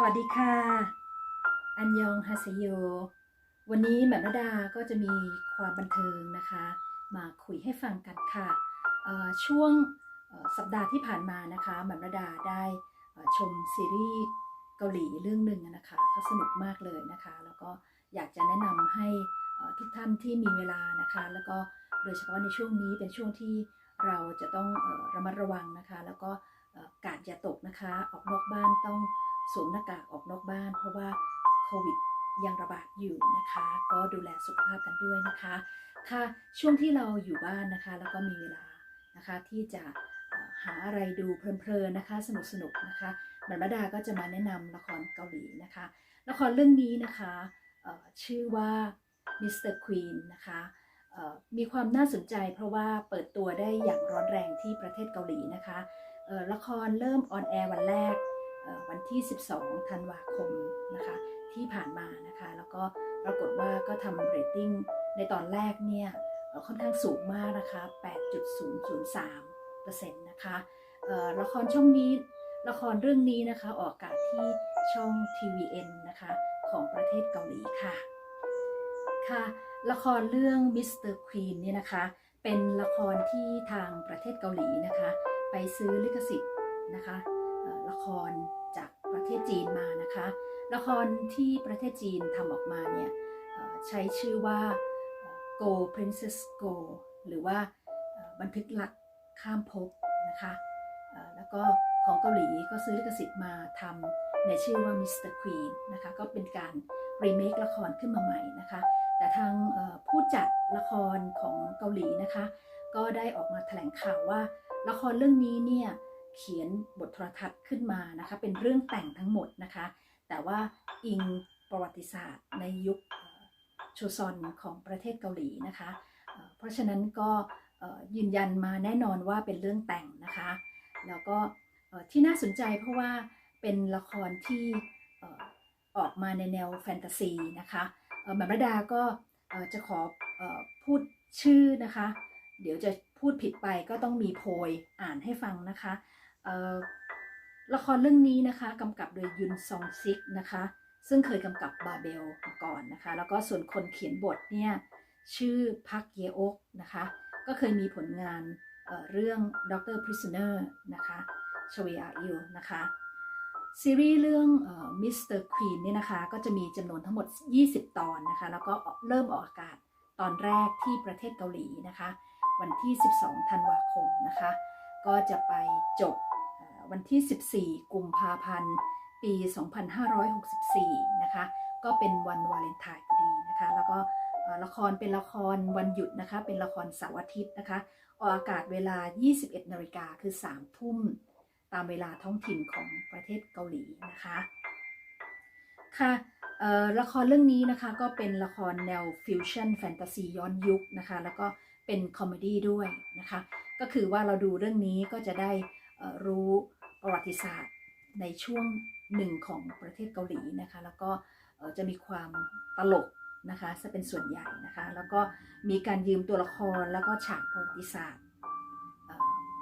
สวัสดีค่ะ อันยองฮาเซโย วันนี้แม่มรดาก็จะมีความบันเทิงนะคะ มาคุยให้ฟังกันค่ะช่วงสัปดาห์ที่ผ่านมานะคะแม่มรดาได้ชมซีรีส์เกาหลีเรื่องหนึ่งนะคะก็สนุกมากเลยนะคะ แล้วก็อยากจะแนะนำให้ทุกท่านที่มีเวลานะคะ แล้วก็โดยเฉพาะในช่วงนี้เป็นช่วงที่เราจะต้องระมัดระวังนะคะ แล้วก็กาดอย่าตกนะคะ ออกนอกบ้านต้อง สวมหน้ากากออกนอกบ้าน เพราะว่าโควิดยังระบาดอยู่นะคะ ก็ดูแลสุขภาพกันด้วยนะคะค่ะช่วงที่เราอยู่บ้านนะคะ แล้วก็มีเวลานะคะที่จะหาอะไรดูเพลินๆนะคะ สนุกๆนะคะแหม่มรดาก็จะมาแนะนำละครเกาหลีนะคะละครเรื่องนี้นะคะชื่อว่า Mr. Queen นะคะมีความน่าสนใจเพราะว่าเปิดตัวได้อย่างร้อนแรงที่ประเทศเกาหลีนะคะละครเริ่มออนแอร์วันแรก วันที่ 12 ธันวาคมนะคะที่ผ่านมานะคะ แล้วก็ปรากฏว่าก็ทำเรตติ้งในตอนแรกเนี่ยค่อนข้างสูงมากนะคะ 8.003%นะคะเอ่อละครช่องนี้ละครเรื่องนี้นะคะออกอากาศที่ช่อง TVN นะคะของประเทศเกาหลีค่ะ ค่ะ ละครเรื่อง Mr. Queen เนี่ยนะคะ เป็นละครที่ทางประเทศเกาหลีนะคะ ไปซื้อลิขสิทธิ์นะคะ ละครจากประเทศจีนมานะคะ ละครที่ประเทศจีนทำออกมาเนี่ยใช้ชื่อว่า Go Princess Go หรือว่าบันทึกลักข้ามภพนะคะแล้วก็ของเกาหลีก็ซื้อลิขสิทธิ์มาทำในชื่อว่า Mr. Queen นะคะก็เป็นการรีเมคละครขึ้นมาใหม่นะคะ แต่ทางผู้จัดละครของเกาหลีนะคะ ก็ได้ออกมาแถลงข่าวว่าละครเรื่องนี้เนี่ย เขียนบทโทรทัศน์ขึ้นมานะคะ เป็นเรื่องแต่งทั้งหมดนะคะ แต่ว่าอิงประวัติศาสตร์ในยุคโชซอนของประเทศเกาหลีนะคะ เพราะฉะนั้นก็ยืนยันมาแน่นอนว่าเป็นเรื่องแต่งนะคะ แล้วก็ที่น่าสนใจเพราะว่าเป็นละครที่ออกมาในแนวแฟนตาซีนะคะแหม่มรดาก็จะขอออพูดชื่อนะคะ เดี๋ยวจะพูดผิดไปก็ต้องมีโพยอ่านให้ฟังนะคะ ละครเรื่องนี้นะคะกำกับโดยยุนซองซิกนะคะ ซึ่งเคยกำกับบาเบลมาก่อนนะคะ แล้วก็ส่วนคนเขียนบทเนี่ยชื่อพักเยโอกนะคะ ก็เคยมีผลงานเอ่อเรื่อง Doctor Prisoner นะคะชเวียอิลนะคะ ซีรีส์เรื่องเอ่อ Mr. Queen เนี่ยนะคะก็จะมีจำนวนทั้งหมด 20 ตอนนะคะ แล้วก็เริ่มออกอากาศตอนแรกที่ประเทศเกาหลีนะคะ วันที่ 12 ธันวาคมนะคะ ก็จะไปจบวันที่ 14 กุมภาพันธ์ ปี 2564 นะคะ ก็เป็นวันวาเลนไทน์พอดีนะคะ แล้วก็ละครเป็นละครวันหยุดนะคะ เป็นละครเสาร์อาทิตย์นะคะ ออกอากาศเวลา 21 นาฬิกาคือ 3 ทุ่ม ตามเวลาท้องถิ่นของประเทศเกาหลีนะคะ ค่ะละครเรื่องนี้นะคะก็เป็นละครแนวฟิวชั่นแฟนตาซีย้อนยุคนะคะ แล้วก็เป็นคอมเมดี้ด้วยนะคะ ก็คือว่าเราดูเรื่องนี้ก็จะได้รู้ประวัติศาสตร์ในช่วงหนึ่งของประเทศเกาหลีนะคะ แล้วก็จะมีความตลกนะคะจะเป็นส่วนใหญ่นะคะ แล้วก็มีการยืมตัวละครแล้วก็ฉากประวัติศาสตร์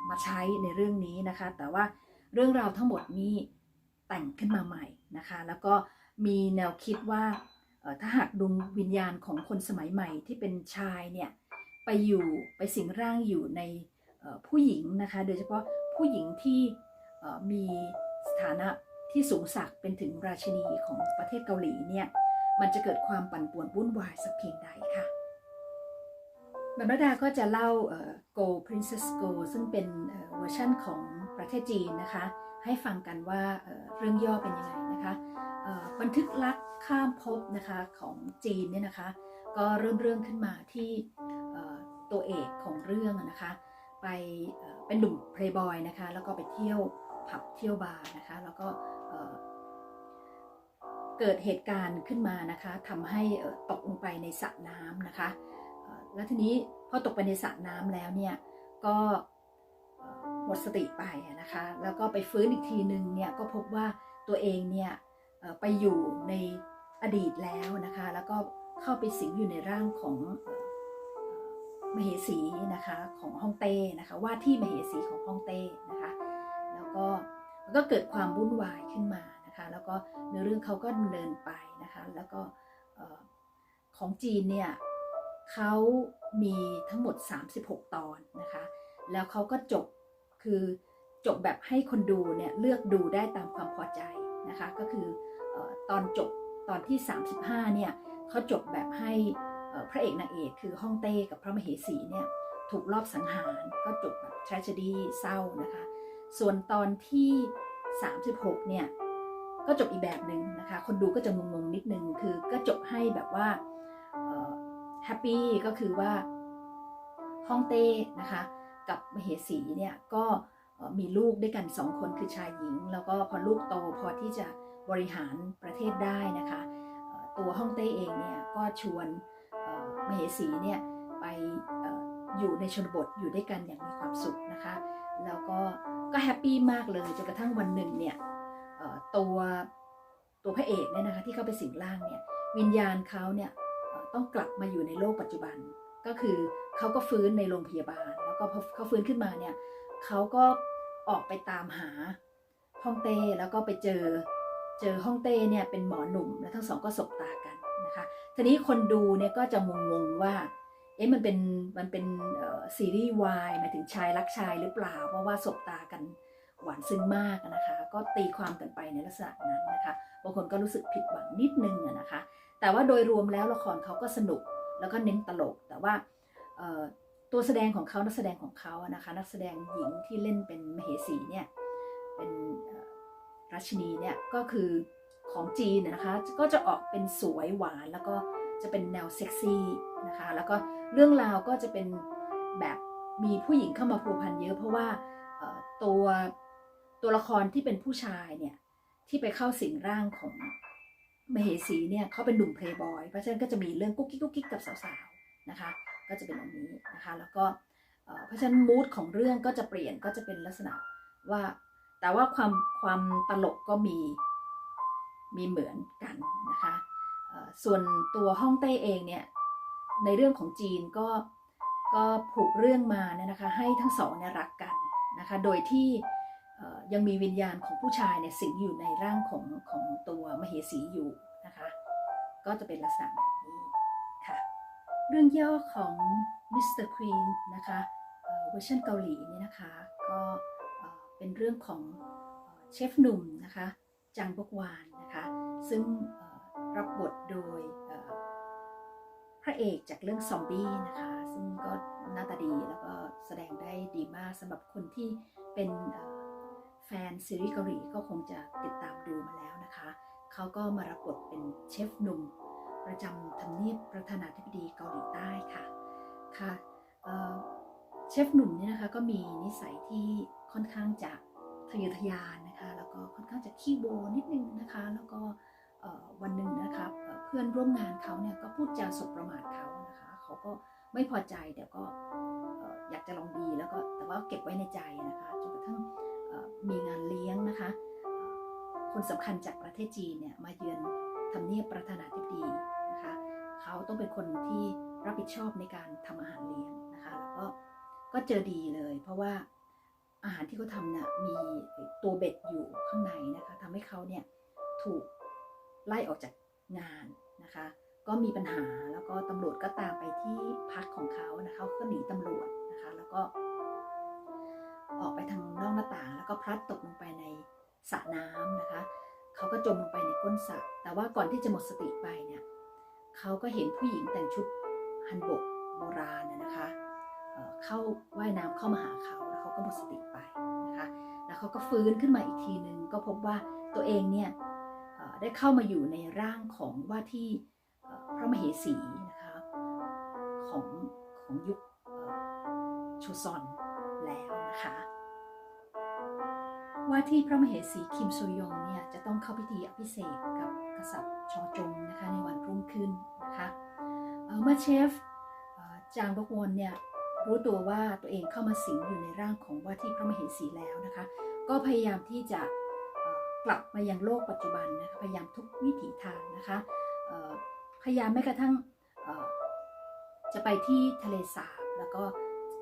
มาใช้ในเรื่องนี้นะคะ แต่ว่าเรื่องราวทั้งหมดนี้แต่งขึ้นมาใหม่นะคะ แล้วก็มีแนวคิดว่าถ้าหากดวงวิญญาณของคนสมัยใหม่ที่เป็นชายเนี่ยไปอยู่ไปสิงร่างอยู่ใน ผู้หญิงนะคะ โดยเฉพาะผู้หญิงที่มีสถานะที่สูงสักเป็นถึงราชินีของประเทศเกาหลีเนี่ยมันจะเกิดความปั่นป่วนวุ่นวายสักเพียงใดค่ะบมรดาก็จะเล่า Go Princess Go ซึ่งเป็นเวอร์ชั่นของประเทศจีนนะคะ ให้ฟังกันว่าเรื่องย่อเป็นยังไงนะคะบันทึกรักข้ามภพนะคะของจีนเนี่ยนะคะ ก็เริ่มเรื่องขึ้นมาที่ตัวเอกของเรื่องนะคะ ไปเป็นหนุ่มเพลย์บอยนะคะแล้วก็ไปเที่ยวผับเที่ยวบาร์นะคะแล้วก็เกิดเหตุการณ์ขึ้นมานะคะทำให้ตกลงไปในสระน้ำนะคะแล้วทีนี้พอตกไปในสระน้ำแล้วเนี่ยก็หมดสติไปนะคะแล้วก็ไปฟื้นอีกทีหนึ่งเนี่ยก็พบว่าตัวเองเนี่ยไปอยู่ในอดีตแล้วนะคะแล้วก็เข้าไปสิงอยู่ในร่างของ มเหสีนะคะของฮ่องเต้นะคะว่าที่มเหสีของฮ่องเต้นะคะแล้วก็มันก็เกิดความวุ่นวายขึ้นมานะคะแล้วก็เนื้อเรื่องเขาก็ดำเนินไปนะคะแล้วก็ของจีนเนี่ยเขามีทั้งหมด 36 ตอนนะคะแล้วเขาก็จบคือจบแบบให้คนดูเนี่ยเลือกดูได้ตามความพอใจนะคะก็คือออตอนจบตอนที่ 35เนี่ยเขาจบแบบให้ พระเอกนางเอกคือฮ่องเต้กับพระมเหสีเนี่ยถูกลอบสังหารก็จบแบบ tragedy เศร้านะคะ ส่วนตอนที่ 36 เนี่ย ก็จบอีกแบบหนึ่งนะคะ คนดูก็จะงงๆนิดนึง คือก็จบให้แบบว่าแฮปปี้ก็คือว่าฮ่องเต้นะคะ กับมเหสีเนี่ยก็มีลูกด้วยกันสองคนคือชายหญิง แล้วก็พอลูกโตพอที่จะบริหารประเทศได้นะคะ ตัวฮ่องเต้เองเนี่ยก็ชวน มเหสีเนี่ยไปออยู่ในชนบทอยู่ด้วยกันอย่างมีความสุขนะคะ แล้วก็ก็แฮปปี้มากเลยจนกระทั่งวันหนึ่งเนี่ยตัวตัวพระเอกเนี่ยนะคะที่เข้าไปสิงร่างเนี่ยวิญญาณเขาเนี่ยต้องกลับมาอยู่ในโลกปัจจุบัน ก็คือเขาก็ฟื้นในโรงพยาบาล แล้วก็พอเขาฟื้นขึ้นมาเนี่ยเขาก็ออกไปตามหาฮ่องเต้แล้วก็ไปเจอเจอฮ่องเต้เนี่ยเป็นหมอหนุ่มและทั้งสองก็สบตากันนะคะ ทีนี้คนดูเนี่ยก็จะงงๆว่า เอ๊ะมันเป็นมันเป็นซีรีส์วายหมายถึงชายรักชายหรือเปล่า เพราะว่าสบตากันหวานซึ้งมากนะคะ ก็ตีความกันไปในลักษณะนั้นนะคะบางคนก็รู้สึกผิดหวังนิดนึงนะคะ แต่ว่าโดยรวมแล้วละครเขาก็สนุกแล้วก็เน้นตลก แต่ว่าตัวแสดงของเขานักแสดงของเขาอะนะคะ นักแสดงหญิงที่เล่นเป็นมเหสีเนี่ยเป็นราชินีเนี่ยก็คือ ของจีนนะคะ ก็จะออกเป็นสวยหวานแล้วก็จะเป็นแนวเซ็กซี่นะคะ แล้วก็เรื่องราวก็จะเป็นแบบมีผู้หญิงเข้ามาผูกพันเยอะ เพราะว่าตัวตัวละครที่เป็นผู้ชายเนี่ย ที่ไปเข้าสิงร่างของมเหสีเนี่ยเขาเป็นหนุ่มเพลย์บอยเพราะฉะนั้นก็จะมีเรื่องกุ๊กกิ๊กกุ๊กกิ๊กกับสาวๆนะคะ ก็จะเป็นอันนี้นะคะ แล้วก็เพราะฉะนั้นมูดของเรื่องก็จะเปลี่ยนก็จะเป็นลักษณะว่าแต่ว่าความความตลกก็มี มีเหมือนกันนะคะส่วนตัวฮ่องเต้เองเนี่ยในเรื่องของจีนก็ก็ผูกเรื่องมาเนี่ยนะคะให้ทั้งสองเนี่ยรักกันนะคะโดยที่ยังมีวิญญาณของผู้ชายเนี่ยสิงอยู่ในร่างของของตัวมเหสีอยู่นะคะก็จะเป็นลักษณะแบบนี้ค่ะเรื่องย่อของ Mr. Queen นนะคะเวอร์ชันเกาหลีเนี่ยนะคะก็เป็นเรื่องของเชฟหนุ่มนะคะจังบกวาน ซึ่งรับบทโดยพระเอกจากเรื่องซอมบี้นะคะ ซึ่งก็หน้าตาดีแล้วก็แสดงได้ดีมากสำหรับคนที่เป็นแฟนซีรีส์เกาหลีก็คงจะติดตามดูมาแล้วนะคะ เขาก็มารับบทเป็นเชฟหนุ่มประจำทำเนียบประธานาธิบดีเกาหลีใต้ค่ะค่ะเเชฟหนุ่มเนี่ยนะคะก็มีนิสัยที่ค่อนข้างจะทะเยอทะยานนะคะ แล้วก็ค่อนข้างจะขี้โบนิดนึงนะคะ แล้วก็เวันหนึ่งนะคะเอ่อเพื่อนร่วมงานเขาเนี่ยก็พูดจาสบประมาทเขานะคะเขาก็ไม่พอใจเดี๋ยวก็อยากจะลองดีแล้วก็แต่ว่าเก็บไว้ในใจนะคะจนกระทั่งมีงานเลี้ยงนะคะ คนสำคัญจากประเทศจีนเนี่ยมาเยือนทำเนียบประธานาธิบดีนะคะเขาต้องเป็นคนที่รับผิดชอบในการทำอาหารเลี้ยงนะคะแล้วก็ก็เจอดีเลย เพราะว่าอาหารที่เขาทำเนี่ยมีตัวเบ็ดอยู่ข้างในนะคะทำให้เขาเนี่ยถูก ไล่ออกจากงานนะคะ ก็มีปัญหาแล้วก็ตำรวจก็ตามไปที่พักของเขานะคะเขาก็หนีตำรวจนะคะ แล้วก็ ออกไปทางนอกหน้าต่างแล้วก็พลัดตกลงไปในสระน้ำนะคะเขาก็จมลงไปในก้นสระแต่ว่าก่อนที่จะหมดสติไปเนี่ยเขาก็เห็นผู้หญิงแต่งชุดฮันบกโบราณนะคะเเข้าว่ายน้ำเข้ามาหาเขาแล้วเขาก็หมดสติไปนะคะ แล้วเขาก็ฟื้นขึ้นมาอีกทีหนึ่งก็พบว่าตัวเองเนี่ย ได้เข้ามาอยู่ในร่างของว่าที่พระมเหสีนะคะของของยุคชูซอนแล้วนะคะ ว่าที่พระมเหสีคิมโซยองเนี่ยจะต้องเข้าพิธีอภิเษกกับกษัตริย์ชอจงนะคะในวันรุ่งขึ้นนะคะเมื่อเชฟจางบกวนเนี่ยรู้ตัวว่าตัวเองเข้ามาสิงอยู่ในร่างของว่าที่พระมเหสีแล้วนะคะ ก็พยายามที่จะ กลับมายังโลกปัจจุบันนะคะพยายามทุกวิถีทางนะคะพยายามแม้กระทั่งจะไปที่ทะเลสาบแล้วก็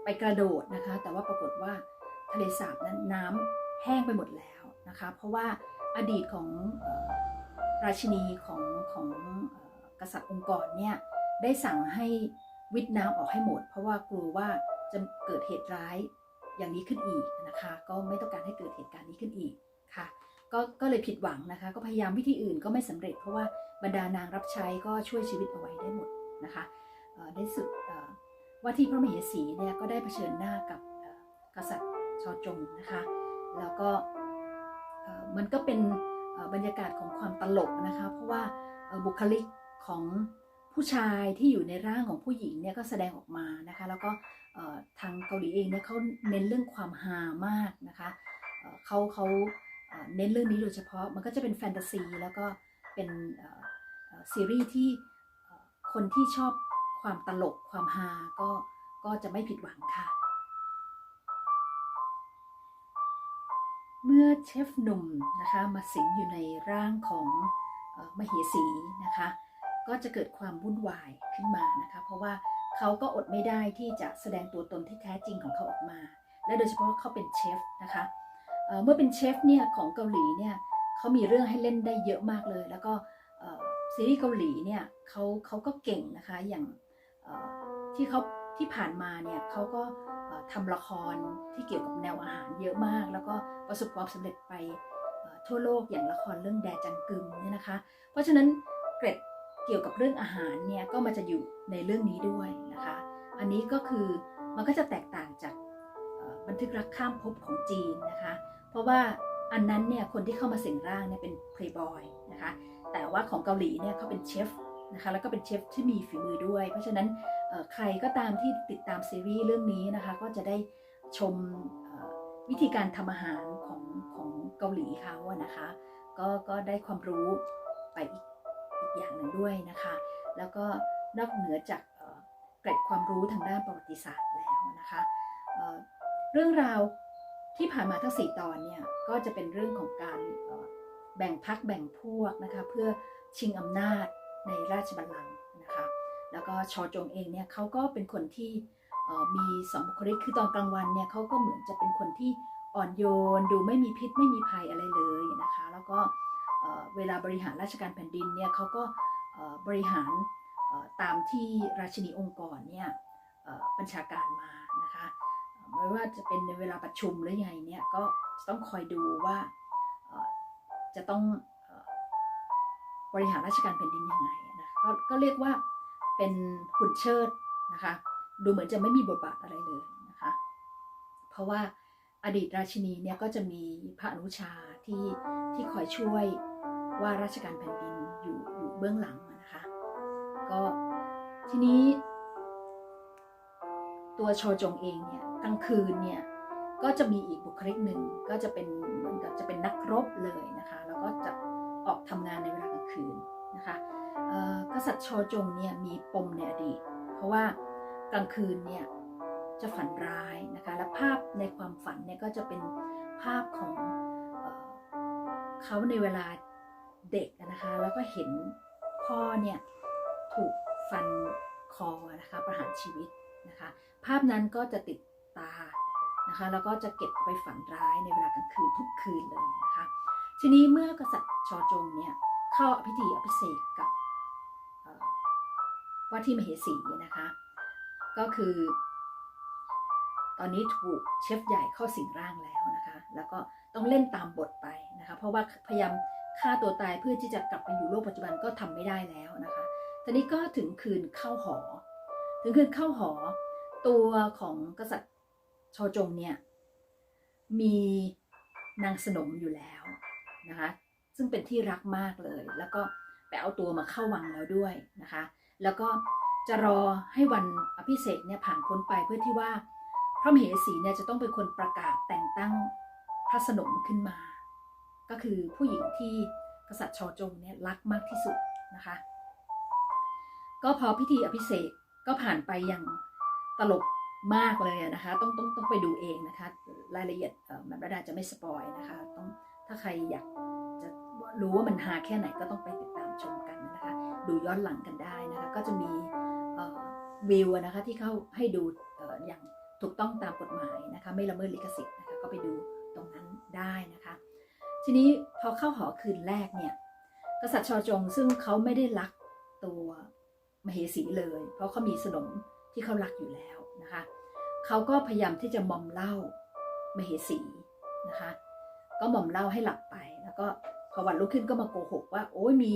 ไปกระโดดนะคะ แต่ว่าปรากฏว่าทะเลสาบนั้นน้ำแห้งไปหมดแล้วนะคะ เพราะว่าอดีตของอราชินีของของอกษัตริย์องค์กรเนี่ยได้สั่งให้วิทน้ำออกให้หมด เพราะว่ากลัวว่าจะเกิดเหตุร้ายอย่างนี้ขึ้นอีกนะคะ ก็ไม่ต้องการให้เกิดเหตุการณ์นี้ขึ้นอีกค่ะ ก็ก็เลยผิดหวังนะคะ ก็พยายามวิธีอื่นก็ไม่สำเร็จ เพราะว่าบรรดานางรับใช้ก็ช่วยชีวิตเอาไว้ได้หมดนะคะในสุดว่าที่พระมเหสีเนี่ยก็ได้เผชิญหน้ากับกษัตริย์ชอจงนะคะ แล้วก็มันก็เป็นบรรยากาศของความตลกนะคะ เพราะว่าบุคลิกของผู้ชายที่อยู่ในร่างของผู้หญิงเนี่ยก็แสดงออกมานะคะ แล้วก็ทางเกาหลีเองเนี่ยเขาเน้นเรื่องความฮามากนะคะเขาเขา เน้นเรื่องนี้โดยเฉพาะมันก็จะเป็นแฟนตาซีแล้วก็เป็นซีรีส์ที่คนที่ชอบความตลกความฮาก็ก็จะไม่ผิดหวังค่ะ เมื่อเชฟหนุ่มนะคะมาสิงอยู่ในร่างของอมเหสีนะคะ ก็จะเกิดความวุ่นวายขึ้นมานะคะ เพราะว่าเขาก็อดไม่ได้ที่จะแสดงตัวตนที่แท้จริงของเขาออกมา และโดยเฉพาะเขาเป็นเชฟนะคะเเมื่อเป็นเชฟเนี่ยของเกาหลีเนี่ยเขามีเรื่องให้เล่นได้เยอะมากเลย แล้วก็ซีรีส์เกาหลีเนี่ยเขาเขาก็เก่งนะคะอย่างที่เขาที่ผ่านมาเนี่ยเขาก็ทำละครที่เกี่ยวกับแนวอาหารเยอะมาก แล้วก็ประสบความสำเร็จไปทั่วโลกอย่างละครเรื่องแดจังกึมเนี่ยนะคะ เพราะฉะนั้นเกร็ดเกี่ยวกับเรื่องอาหารเนี่ยก็มาจะอยู่ในเรื่องนี้ด้วยนะคะ อันนี้ก็คือมันก็จะแตกต่างจากบันทึกรักข้ามภพของจีนนะคะ เพราะว่าอันนั้นเนี่ยคนที่เข้ามาสิงร่างเนี่ยเป็นเพลย์บอยนะคะ แต่ว่าของเกาหลีเนี่ยเขาเป็นเชฟนะคะแล้วก็เป็นเชฟที่มีฝีมือด้วย เพราะฉะนั้นใครก็ตามที่ติดตามซีรีส์เรื่องนี้นะคะ ก็จะได้ชมวิธีการทำอาหารของของเกาหลีเขาอะนะคะ ก็ก็ได้ความรู้ไปอีกอีกอย่างหนึ่งด้วยนะคะ แล้วก็นอกเหนือจากเกร็ดความรู้ทางด้านประวัติศาสตร์แล้วนะคะเเรื่องราว ที่ผ่านมาทั้ง 4 ตอนเนี่ยก็จะเป็นเรื่องของการแบ่งพักแบ่งพวกนะคะเพื่อชิงอำนาจในราชบัลลังก์นะคะแล้วก็ชอจงเองเนี่ยเขาก็เป็นคนที่มีสองบุคลิกคือตอนกลางวันเนี่ยเขาก็เหมือนจะเป็นคนที่อ่อนโยน ดูไม่มีพิษไม่มีภัยอะไรเลยนะคะแล้วก็เวลาบริหารราชการแผ่นดินเนี่ยเขาก็บริหารตามที่ราชินีองค์กรเนี่ยบัญชาการมานะคะ ไม่ว่าจะเป็นในเวลาประชุมหรือยังไงเนี่ยก็ต้องคอยดูว่าจะต้องบริหารราชการแผ่นดินยังไงนะก็ก็เรียกว่าเป็นหุ่นเชิดนะคะ ดูเหมือนจะไม่มีบทบาทอะไรเลยนะคะ เพราะว่าอดีตราชินีเนี่ยก็จะมีพระอนุชาที่ที่คอยช่วยว่าราชการแผ่นดินอยู่อยู่เบื้องหลังนะคะ ก็ทีนี้ ตัวชอจงเองเนี่ย กลางคืนเนี่ยก็จะมีอีกบุคลิกหนึ่งก็จะเป็นเหมือนกับจะเป็นนักรบเลยนะคะแล้วก็จะออกทำงานในเวลากลางคืนนะคะกษัตริย์ชอจงเนี่ยมีปมในอดีต เพราะว่ากลางคืนเนี่ยจะฝันร้ายนะคะและภาพในความฝันเนี่ยก็จะเป็นภาพของเออเขาในเวลาเด็กนะคะแล้วก็เห็นพ่อเนี่ยถูกฟันคอนะคะประหารชีวิตนะคะภาพนั้นก็จะติด ตานะคะแล้วก็จะเก็บไปฝันร้ายในเวลากลางคืนทุกคืนเลยนะคะทีนี้เมื่อกษัตริย์ชอจงเนี่ยเข้าพิธีอภิเษกกับว่าที่มเหสีนะคะก็คือ ตอนนี้ถูกเชฟใหญ่เข้าสิงร่างแล้วนะคะแล้วก็ต้องเล่นตามบทไปนะคะเพราะว่าพยายามฆ่าตัวตายเพื่อที่จะกลับไปอยู่โลกปัจจุบันก็ทำไม่ได้แล้วนะคะทีนี้ก็ถึงคืนเข้าหอ ถึงคืนเข้าหอ ตัวของกษัตริย์ ชอจงเนี่ยมีนางสนมอยู่แล้วนะคะซึ่งเป็นที่รักมากเลย แล้วก็ไปเอาตัวมาเข้าวังแล้วด้วยนะคะ แล้วก็จะรอให้วันอภิเษกเนี่ยผ่านพ้นไปเพื่อที่ว่าพระมเหสีเนี่ยจะต้องเป็นคนประกาศแต่งตั้งพระสนมขึ้นมา ก็คือผู้หญิงที่กษัตริย์ชอจงเนี่ยรักมากที่สุดนะคะ ก็พอพิธีอภิเษกก็ผ่านไปอย่างตลก มากเลยนะคะ ต้องต้องต้องไปดูเองนะคะ รายละเอียดแมประดาจะไม่สปอยนะคะ ต้องถ้าใครอยากจะรู้ว่ามันฮาแค่ไหนก็ต้องไปติดตามชมกันนะคะ ดูย้อนหลังกันได้นะคะ ก็จะมีวิวนะคะที่เข้าให้ดูออย่างถูกต้องตามกฎหมายนะคะ ไม่ละเมิดลิขสิทธิ์นะคะก็ไปดูตรงนั้นได้นะคะ ทีนี้พพอเข้าหอคืนแรกเนี่ยกษัตริย์ชอจงซึ่งเขาไม่ได้รักตัวมเหสีเลย เพราะเขามีสนมที่เขารักอยู่แล้ว นะคะเขาก็พยายามที่จะมอมเล้ามเหสีนะคะก็มอมเล้าให้หลับไป แล้วก็พอวันรุ่งขึ้นก็มาโกหกว่า โอ้ยมี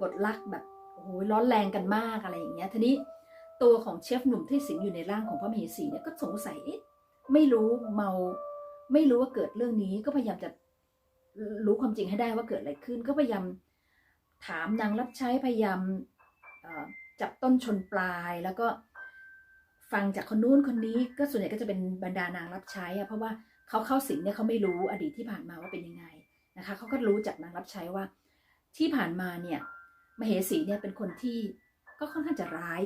บทรักแบบโอ้ยร้อนแรงกันมากอะไรอย่างเงี้ยทีนี้ตัวของเชฟหนุ่มที่สิงอยู่ในร่างของพระมเหสีเนี่ยก็สงสัยเอ๊ะไม่รู้เมาไม่รู้ว่าเกิดเรื่องนี้ก็พยายามจะรู้ความจริงให้ได้ว่าเกิดอะไรขึ้น ก็พยายามถามนางรับใช้พยายามจับต้นชนปลายแล้วก็ ฟังจากคนนู้นคนนี้ก็ส่วนใหญ่ก็จะเป็นบรรดานางรับใช้อะเพราะว่าเขาเข้าสิงเนี่ยเขาไม่รู้อดีตที่ผ่านมาว่าเป็นยังไงนะคะเขาก็รู้จากนางรับใช้ว่า ที่ผ่านมาเนี่ยมเหสีเนี่ยเป็นคนที่ก็ค่อนข้างจะร้าย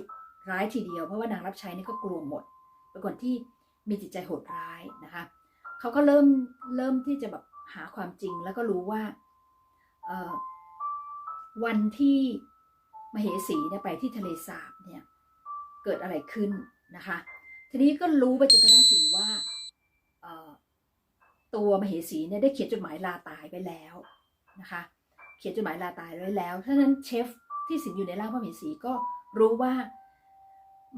ร้ายทีเดียว เพราะว่านางรับใช้เนี่ยก็กลัวหมดเป็นคนที่มีจิตใจโหดร้ายนะคะเขาก็เริ่มเริ่มที่จะแบบหาความจริงแล้วก็รู้ว่าเออวันที่มเหสีเนี่ยไปที่ทะเลสาบเนี่ยเกิดอะไรขึ้น นะคะ ทีนี้ก็รู้ไปจนกระทั่งถึงว่าตัวมเหสีเนี่ยได้เขียนจดหมายลาตายไปแล้วนะคะ เขียนจดหมายลาตายไว้แล้วฉะนั้นเชฟที่สิงอยู่ในร่างพระมเหสีก็รู้ว่า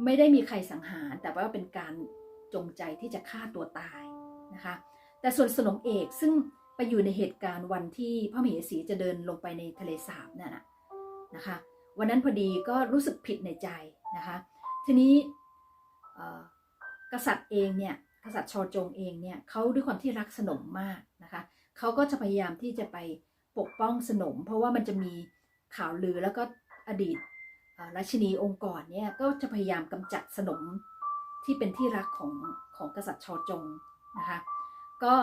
ไม่ได้มีใครสังหาร แต่ว่าเป็นการจงใจที่จะฆ่าตัวตายนะคะ แต่ส่วนสนมเอกซึ่งไปอยู่ในเหตุการณ์วันที่พระมเหสีจะเดินลงไปในทะเลสาบนั่นนะนะคะ วันนั้นพอดีก็รู้สึกผิดในใจนะคะ ทีนี้ กษัตริย์เองเนี่ยกษัตริย์ชอจงเองเนี่ยเขาด้วยความที่รักสนมมากนะคะเขาก็จะพยายามที่จะไปปกป้องสนม เพราะว่ามันจะมีข่าวลือแล้วก็อดีตราชินีองค์ก่อนเนี่ยก็จะพยายามกำจัดสนมที่เป็นที่รักของของกษัตริย์ชอจงนะคะก็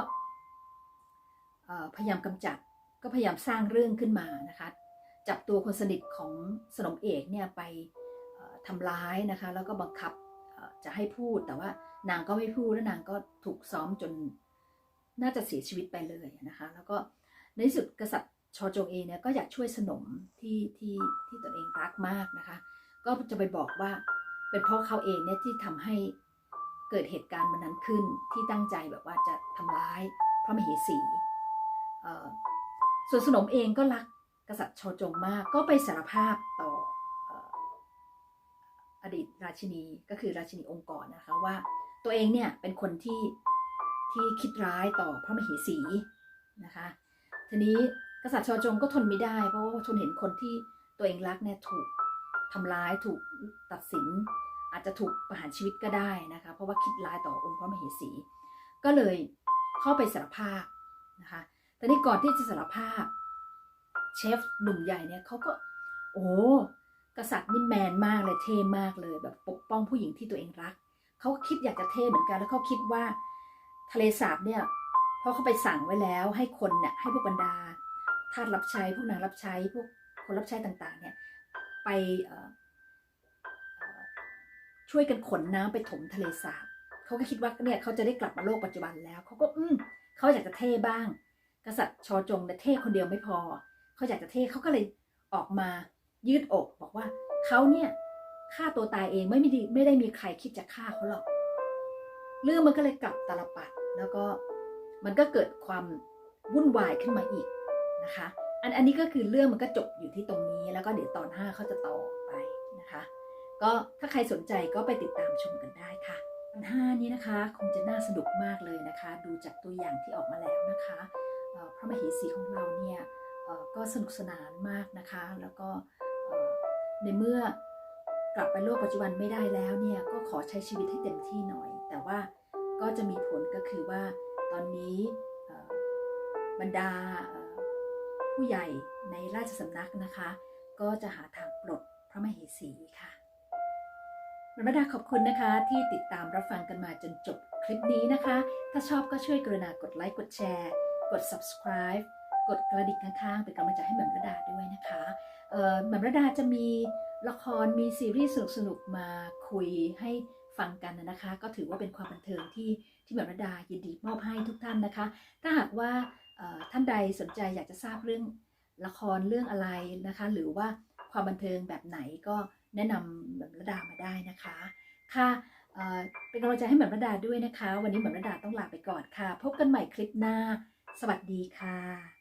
พยายามกำจัดก็พยายามสร้างเรื่องขึ้นมานะคะจับตัวคนสนิทของสนมเอกเนี่ยไปทำร้ายนะคะแล้วก็บังคับ จะให้พูดแต่ว่านางก็ไม่พูดแล้วนางก็ถูกซ้อมจนน่าจะเสียชีวิตไปเลยนะคะ แล้วก็ในที่สุดกษัตริย์ชอจงเองเนี่ยก็อยากช่วยสนมที่ที่ที่ตนเองรักมากนะคะ ก็จะไปบอกว่าเป็นเพราะเขาเองเนี่ยที่ทำให้เกิดเหตุการณ์มันนั้นขึ้นที่ตั้งใจแบบว่าจะทำร้ายพระมเหสีส่วนสนมเองก็รักกษัตริย์ชอจงมากก็ไปสารภาพต่อ อดีตราชินีก็คือราชินีองค์ก่อนนะคะว่าตัวเองเนี่ยเป็นคนที่ที่คิดร้ายต่อพระมเหสีนะคะ ทีนี้กษัตริย์ชอจงก็ทนไม่ได้ เพราะว่าทนเห็นคนที่ตัวเองรักเนี่ยถูกทำร้ายถูกตัดสิน อาจจะถูกประหารชีวิตก็ได้นะคะ เพราะว่าคิดร้ายต่อองค์พระมเหสี ก็เลยเข้าไปสารภาพนะคะแต่นี่ก่อนที่จะสารภาพเชฟหนุ่มใหญ่เนี่ยเขาก็ โอ้ กษัตริย์นี่แมนมากเลยเท่มากเลย แบบปกป้องผู้หญิงที่ตัวเองรัก เขาคิดอยากจะเท่เหมือนกันแล้วเขาคิดว่าทะเลสาบเนี่ยเพราะเขาไปสั่งไว้แล้วให้คนเนี่ยให้พวกบรรดาทาสรับใช้พวกนางรับใช้พวกคนรับใช้ต่างๆเนี่ยไปช่วยกันขนน้ำไปถมทะเลสาบเขาก็คิดว่าเนี่ยเขาจะได้กลับมาโลกปัจจุบันแล้วเขาก็อืมเขาอยากจะเท่บ้าง กษัตริย์ชอจงเนี่ยเท่คนเดียวไม่พอ เขาอยากจะเท่เขาก็เลยออกมา ยืดอก บอกว่าเขาเนี่ยฆ่าตัวตายเองไม่มีไม่ได้มีใครคิดจะฆ่าเขาหรอก เรื่องมันก็เลยกลับตลปัดแล้วก็มันก็เกิดความวุ่นวายขึ้นมาอีกนะคะ อันอันนี้ก็คือเรื่องมันก็จบอยู่ที่ตรงนี้ แล้วก็เดี๋ยวตอน5เขาจะต่อไปนะคะ ก็ถ้าใครสนใจก็ไปติดตามชมกันได้ค่ะตอน5นี้นะคะ คงจะน่าสนุกมากเลยนะคะ ดูจากตัวอย่างที่ออกมาแล้วนะคะพระมเหสีของเราเนี่ยก็สนุกสนานมากนะคะ แล้วก็ ในเมื่อกลับไปโลกปัจจุบันไม่ได้แล้วเนี่ยก็ขอใช้ชีวิตให้เต็มที่หน่อย แต่ว่าก็จะมีผลก็คือว่าตอนนี้บรรดาผู้ใหญ่ในราชสำนักนะคะ ก็จะหาทางปลดพระมเหสีค่ะบรรดาขอบคุณนะคะที่ติดตามรับฟังกันมาจนจบคลิปนี้นะคะ ถ้าชอบก็ช่วยกรุณากดไลค์กดแชร์ กด subscribe กดกระดิ่งข้างๆเป็นกำลังใจให้แหม่มระดาด้วยนะคะ เหม่มระดาจะมีละครมีซีรีส์สนุกๆมาคุยให้ฟังกันนะคะ ก็ถือว่าเป็นความบันเทิงที่ที่แหม่มระดายินดีมอบให้ทุกท่านนะคะ ถ้าหากว่าท่านใดสนใจอยากจะทราบเรื่องละครเรื่องอะไรนะคะ หรือว่าความบันเทิงแบบไหนก็แนะนำแหม่มระดามาได้นะคะค่ะเป็นกำลังใจให้แหม่มระดาด้วยนะคะ วันนี้แหม่มระดาต้องลาไปก่อนค่ะ พบกันใหม่คลิปหน้า สวัสดีค่ะ